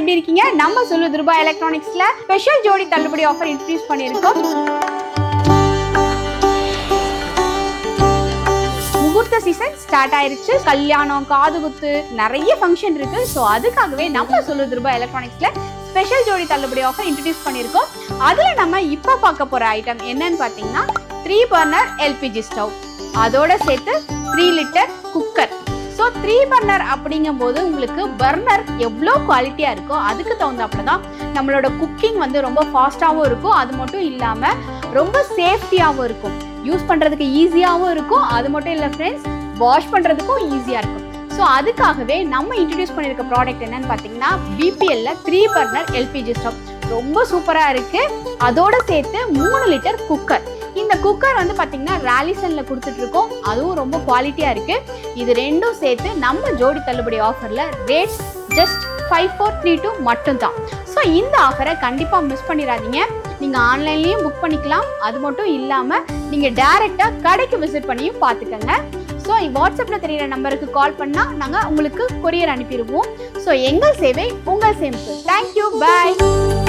எப்படி இருக்கீங்க? நம்ம சொல்லு துருபா எலக்ட்ரானிக்ஸ்ல ஸ்பெஷல் ஜோடி தள்ளுபடி ஆஃபர் இன்ட்ரடியூஸ் பண்ணியிருக்கோம். முகூர்த்த சீசன் ஸ்டார்ட் ஆயிருச்சு. கல்யாணம் காதுகுத்து நிறைய ஃபங்க்ஷன் இருக்கு. ஸோ அதுக்காகவே நம்ம சொல்லு துருபா எலக்ட்ரானிக்ஸ்ல ஸ்பெஷல் ஜோடி தள்ளுபடி ஆஃபர் இன்ட்ரடியூஸ் பண்ணியிருக்கோம். அதுல நம்ம இப்போ பார்க்க போற ஐட்டம் என்னன்னு பார்த்தீங்கன்னா த்ரீ பர்னர் எல்பிஜி ஸ்டவ் அதோட சேர்த்து three litre cooker three burner அப்படிங்கும்போது உங்களுக்கு பர்னர் எவ்வளோ குவாலிட்டியாக இருக்கோ அதுக்கு தகுந்தாப்புல தான் நம்மளோட குக்கிங் வந்து ரொம்ப ஃபாஸ்ட்டாகவும் இருக்கும். அது மட்டும் இல்லாமல் ரொம்ப சேஃப்டியாகவும் இருக்கும். யூஸ் பண்ணுறதுக்கு ஈஸியாகவும் இருக்கும். அது மட்டும் இல்லை ஃப்ரெண்ட்ஸ் வாஷ் பண்ணுறதுக்கும் ஈஸியாக இருக்கும். ஸோ அதுக்காகவே நம்ம இன்ட்ரடியூஸ் பண்ணியிருக்க ப்ராடக்ட் என்னன்னு பார்த்தீங்கன்னா பிபிஎல்ல த்ரீ பர்னர் எல்பிஜி ஸ்டவ் ரொம்ப சூப்பராக இருக்குது அதோட சேர்த்து மூணு லிட்டர் குக்கர் இந்த குக்கர் வந்து பார்த்திங்கன்னா ராலிசனில் கொடுத்துட்டு இருக்கோம். அதுவும் ரொம்ப குவாலிட்டியாக இருக்குது இது ரெண்டும் சேர்த்து நம்ம ஜோடி தள்ளுபடி ஆஃபரில் rate just five four three two மட்டும்தான். ஸோ இந்த ஆஃபரை கண்டிப்பாக மிஸ் பண்ணிடாதீங்க. நீங்கள் ஆன்லைன்லேயும் புக் பண்ணிக்கலாம். அது மட்டும் இல்லாமல் நீங்கள் டேரெக்டாக கடைக்கு விசிட் பண்ணியும் பார்த்துக்கங்க ஸோ வாட்ஸ்அப்பில் தெரியிற நம்பருக்கு கால் பண்ணால் நாங்கள் உங்களுக்கு கொரியர் அனுப்பிடுவோம். ஸோ எங்கள் சேவை உங்கள் சேமிப்பு. Thank you bye